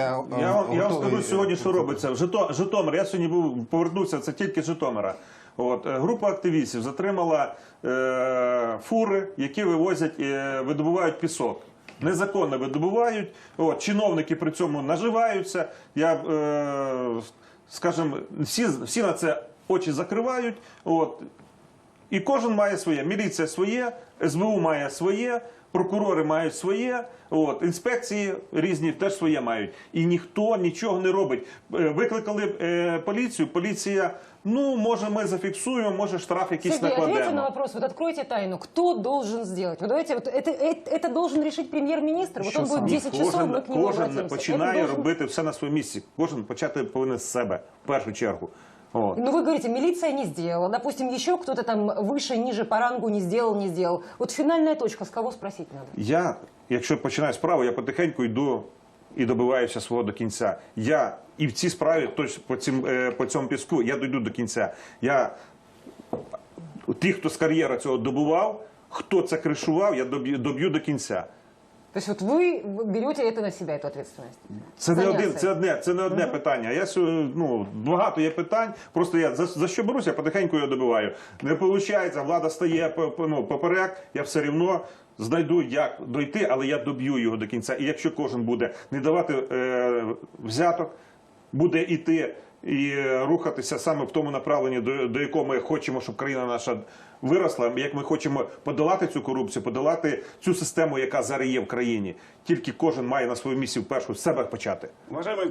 Я, Я вам, я вам скажу сьогодні, е, що робиться. Жито, Житомир, я сьогодні був, повернувся, це тільки Житомира. От, е, група активістів затримала е, фури, які вивозять, е, видобувають пісок. Незаконно видобувають. От, чиновники при цьому наживаються. Я, е, скажімо, всі, всі на це очі закривають. От, і кожен має своє. Міліція своє, СБУ має своє, прокурори мають своє, от, інспекції різні теж своє мають. І ніхто нічого не робить. Е, Викликали е, поліцію, поліція, ну, може, ми зафіксуємо, може, штраф якийсь Сергей, ответьте на накладемо. вопрос, вот откройте тайну, кто должен сделать? Вот давайте, вот это, это, это должен решить премьер-министр, вот Що он будет саме? 10 часов, кожен, мы к нему кожен обратимся. починає Это должен- робити все на своєму місці. Кожен почати повинен з себе, в першу чергу. От. Ну, вы говорите, милиция не сделала. Допустим, еще кто-то там выше, ниже по рангу не сделал, не сделал. Вот финальная точка, с кого спросить надо? Я, якщо починаю справу, я потихеньку йду і добиваюся свого до кінця. Я і в цій справі, точно по, цим, е, по цьому піску, я дойду до кінця. Я ті, хто з кар'єра цього добував, хто це кришував, я доб'ю, доб'ю до кінця. То есть вот вы берете это на себя, эту ответственность? Це не Заняться. один, це одне, це не одне питання. Я сьо- ну багато є питань. Просто я за, за що беруся, потихеньку його добиваю. Не виходить, влада стає по- по- ну, поперек. Я все рівно знайду, як дойти, але я доб'ю його до кінця. І якщо кожен буде не давати е, взяток, буде йти і рухатися саме в тому направленні, до, якого ми хочемо, щоб країна наша виросла, як ми хочемо подолати цю корупцію, подолати цю систему, яка зараз є в країні. Тільки кожен має на свою місці першу себе почати. Уважаємо